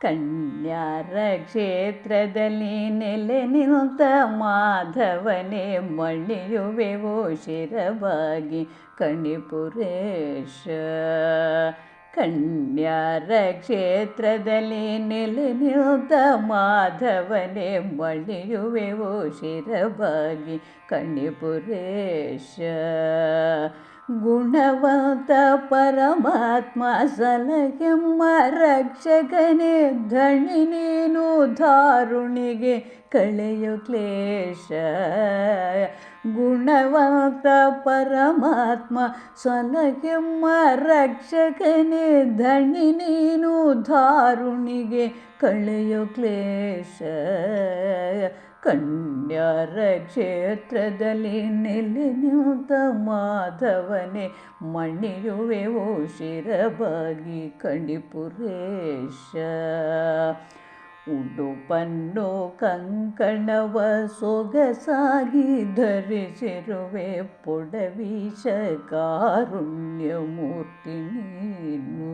ಕನ್ಯಾರ ಕ್ಷೇತ್ರದಲ್ಲಿ ನೆಲೆ ನಿಂತ ಮಾಧವನೇ ಮಣಿಯುವೆವೋ ಶಿರವಾಗಿ ಕಣಿಪುರೇಶ. ಕನ್ಯಾರ ಕ್ಷೇತ್ರದಲ್ಲಿ ನೆಲೆ ನಿಂತ ಮಾಧವನೇ ಮಣಿಯುವೆವೋ ಶಿರವಾಗಿ ಕಣಿಪುರೇಶ. ಗುಣವಂತ ಪರಮಾತ್ಮ ಸಲಹೆಮ್ಮ ರಕ್ಷಕನೇ ಧಣಿ ನೀನು ಧಾರುಣಿಗೆ ಕಳೆಯು ಕ್ಲೇಶ. ಗುಣವಂತ ಪರಮಾತ್ಮ ಸಲಹೆಮ್ಮ ರಕ್ಷಕನೇ ಧಣಿ ನೀನು ಧಾರುಣಿಗೆ ಕಳೆಯು ಕ್ಲೇಶ. ಕನ್ಯಾರ ಕ್ಷೇತ್ರದಲ್ಲಿ ನೆಲೆ ಮಾಧವನೆ ಮಾಧವನೇ ಮಣಿಯುವೆವೋ ಶಿರಬಾಗಿ ಕಣಿಪುರೇಶ. ಉಡುಪನ್ನು ಕಂಕಣವ ಸೊಗಸಾಗಿ ಧರಿಸಿರುವೆ ಕಾರುಣ್ಯ ಮೂರ್ತಿ ನೀನು.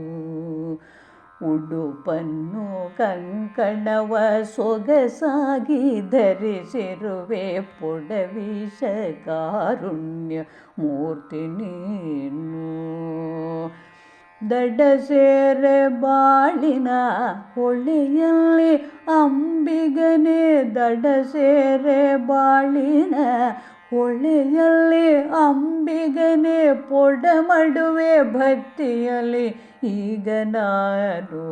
ಉಡುಪನ್ನು ಕಂಕಣವ ಸೊಗಸಾಗಿ ಧರಿಸಿರುವೆ. ಪುಡವೀಶ ಕಾರುಣ್ಯ ಮೂರ್ತಿ ನೀನು. ದಡ ಸೇರೆ ಬಾಳಿನ ಹೊಳೆಯಲ್ಲಿ ಅಂಬಿಗನೆ ದಡ ಸೇರೆ ಬಾಳಿನ ಹೊಳೆಯಲ್ಲಿ ಅಂಬಿಗನೆ ಪೊಡಮಡುವೆ ಭಕ್ತಿಯಲ್ಲಿ, ಈಗ ನಾನು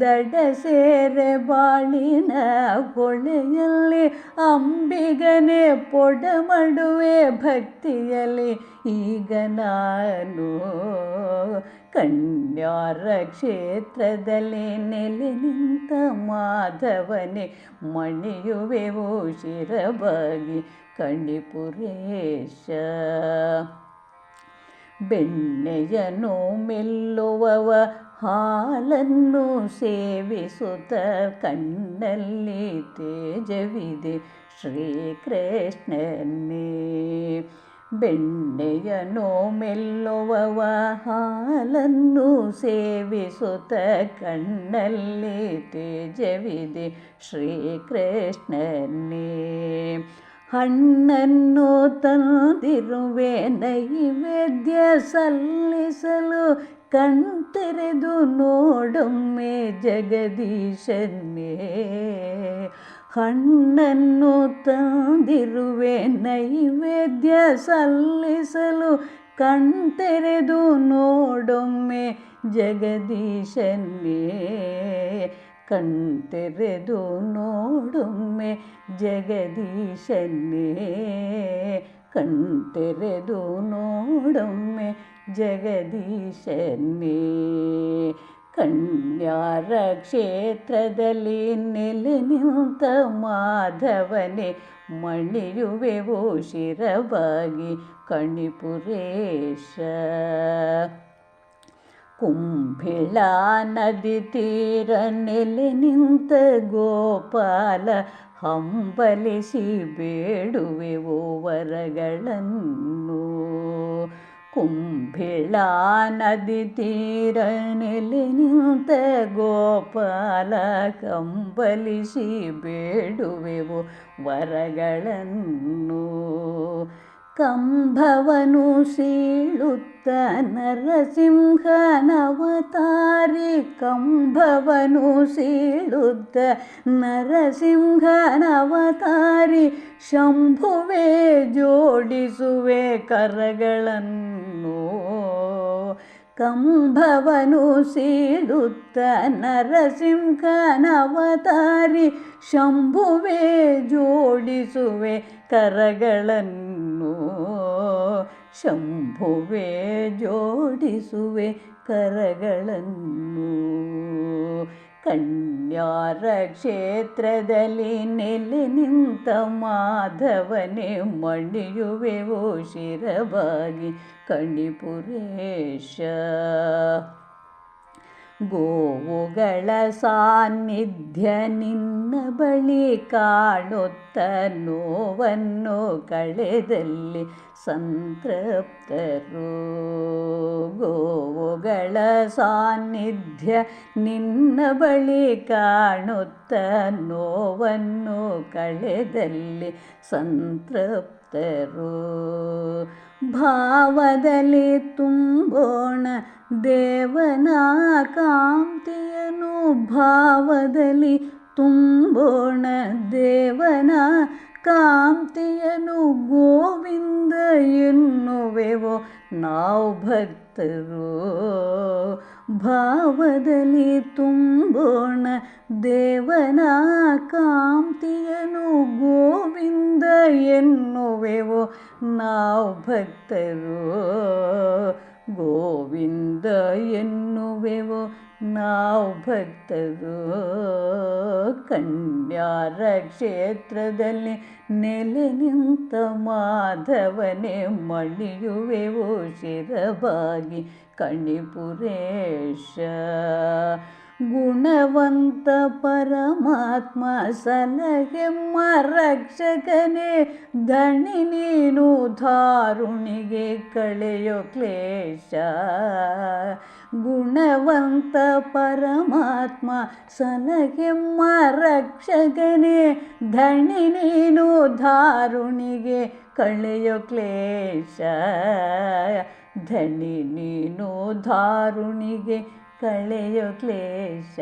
ದಡ ಸೇರೆ ಬಾಳಿನ ಕೊಳೆಯಲ್ಲಿ ಅಂಬಿಗನೆ ಪೊಡಮಡುವೆ ಭಕ್ತಿಯಲ್ಲಿ, ಈಗ ನಾನು ಕನ್ಯಾರ ಕ್ಷೇತ್ರದಲ್ಲಿ ನೆಲೆ ನಿಂತ ಮಾಧವನೇ, ಮಣಿಯುವೆವು ಶಿರಬಾಗಿ ಕಣಿಪುರೇಶ ಬೆಣ್ಣೆಯನು ಮೆಲ್ಲುವವ, ಹಾಲನ್ನು ಸೇವಿಸುತ್ತ ಕಣ್ಣಲ್ಲಿ ತೇಜವಿದೆ ಶ್ರೀಕೃಷ್ಣನೇ. ಬೆಣ್ಣೆಯನು ಮೆಲ್ಲುವವ, ಹಾಲನ್ನು ಸೇವಿಸುತ್ತ ಕಣ್ಣಲ್ಲಿ ತೇಜವಿದೆ ಶ್ರೀಕೃಷ್ಣನೇ. ಹಣ್ಣನ್ನು ತಂದಿರುವೆ ನೈವೇದ್ಯ ಸಲ್ಲಿಸಲು ಕಣ್ತೆರೆದು ನೋಡೊಮ್ಮೆ ಜಗದೀಶನ್ನೇ. ಹಣ್ಣನ್ನು ತಂದಿರುವೆ ನೈವೇದ್ಯ ಸಲ್ಲಿಸಲು ಕಣ್ತೆರೆದು ನೋಡೊಮ್ಮೆ ಜಗದೀಶನ್ನೇ. ಕಣ್ತೆರೆದು ನೋಡೊಮ್ಮೆ ಜಗದೀಶನ್ನೇ. ಕಣ್ತೆರೆದು ನೋಡೊಮ್ಮೆ ಜಗದೀಶನ್ನೇ. ಕನ್ಯಾರ ಕ್ಷೇತ್ರದಲ್ಲಿ ನೆಲೆ ನಿಂತ ಮಾಧವನೇ ಮಣಿಯುವೆವೋ ಶಿರಬಾಗಿ ಕಣಿಪುರೇಶ. ಕುಂಭಿಳ ನದಿ ತೀರ ನೆಲೆ ನಿಂತ ಗೋಪಾಲ ಹಂಬಲಿಸಿ ಬೇಡುವೆವೋ ವರಗಳನ್ನು ಕುಂಭಿಳ ನದಿ ತೀರ ನೆಲೆ ನಿಂತ ಗೋಪಾಲ ಕಂಬಲಿಸಿ ಬೇಡುವೆವು ವರಗಳನ್ನು. ಕಂಭವನು ಸೀಳುತ್ತ ನರಸಿಂಹನವತಾರಿ ಕಂಭವನು ಸೀಳುತ್ತ ನರಸಿಂಹನವತಾರಿ ಶಂಭುವೆ ಜೋಡಿಸುವೆ ಕರಗಳನ್ನು ಕಂಭವನು ಸೀಳುತ್ತ ನರಸಿಂಹನವತಾರಿ ಶಂಭುವೆ ಜೋಡಿಸುವೆ ಕರಗಳನ್ನು ಶಂಭುವೆ ಜೋಡಿಸುವೆ ಕರಗಳನ್ನು. ಕನ್ಯಾರ ಕ್ಷೇತ್ರದಲ್ಲಿ ನೆಲೆ ನಿಂತ ಮಾಧವನೇ ಮಣಿಯುವೆವೋ ಶಿರಬಾಗಿ ಕಣಿಪುರೇಶ. ಗೋವುಗಳ ಸಾನ್ನಿಧ್ಯ ನಿನ್ನ ಬಳಿ ಕಾಣುತ್ತ ನೋವನ್ನು ಕಳೆದಲ್ಲಿ ಸಂತೃಪ್ತರು. ಗೋವುಗಳ ಸಾನ್ನಿಧ್ಯ ನಿನ್ನ ಬಳಿ ಕಾಣುತ್ತ ನೋವನ್ನು ಕಳೆದಲ್ಲಿ ಸಂತೃಪ್ತರು. ಭಾವದಲ್ಲಿ ತುಂಬೋಣ ದೇವನ ಕಾಂತಿಯನು. ಭಾವದಲ್ಲಿ ತುಂಬೋಣ ದೇವನ ಕಾಂತಿಯನು. ಗೋವಿಂದ ಎನ್ನುವೆವೋ ನಾವು ಭಕ್ತರು. ಭಾವದಲ್ಲಿ ತುಂಬೋಣ ದೇವನ ಕಾಂತಿಯನು ಗೋವಿಂದ ಎನ್ನುವೆವು. ನಾವು ಭಕ್ತರು ಗೋವಿಂದ ಎನ್ನುವೆವು. ನಾವು ಭಕ್ತರು ಕನ್ಯಾರ ಕ್ಷೇತ್ರದಲ್ಲಿ ನೆಲೆ ನಿಂತ ಮಾಧವನೇ ಮಣಿಯುವೆವು. ಶಿರಬಾಗಿ, ಕಣಿಪುರೇಶ ಗುಣವಂತ ಪರಮಾತ್ಮ ಸಲಹೆಮ್ಮ ರಕ್ಷಕನೇ ದಣಿ ನೀನು ಧಾರುಣಿಗೆ ಕಳೆಯೋ ಕ್ಲೇಶ. ಗುಣವಂತ ಪರಮಾತ್ಮ ಸಲಹೆಮ್ಮ ರಕ್ಷಕನೇ ಧಣಿ ನೀನು ಧಾರುಣಿಗೆ ಕಳೆಯೋ ಕ್ಲೇಶ. ಧಣಿ ನೀನು ಧಾರುಣಿಗೆ ಕಳೆಯೋ ಕ್ಲೇಶ.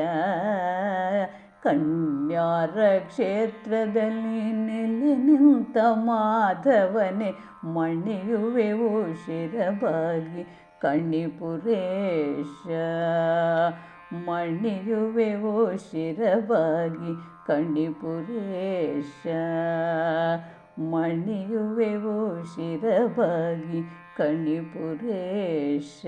ಕಣ್ಯಾರ ಕ್ಷೇತ್ರದಲ್ಲಿ ನೆಲೆ ನಿಂತ ಮಾಧವನೇ ಮಣಿಯುವೆವು ಶಿರಬಾಗಿ ಕಣಿಪುರೇಶ. ಮಣಿಯುವೆವು ಶಿರಬಾಗಿ ಕಣಿಪುರೇಶ. ಮಣಿಯುವೆವು ಶಿರಬಾಗಿ ಕಣಿಪುರೇಶ.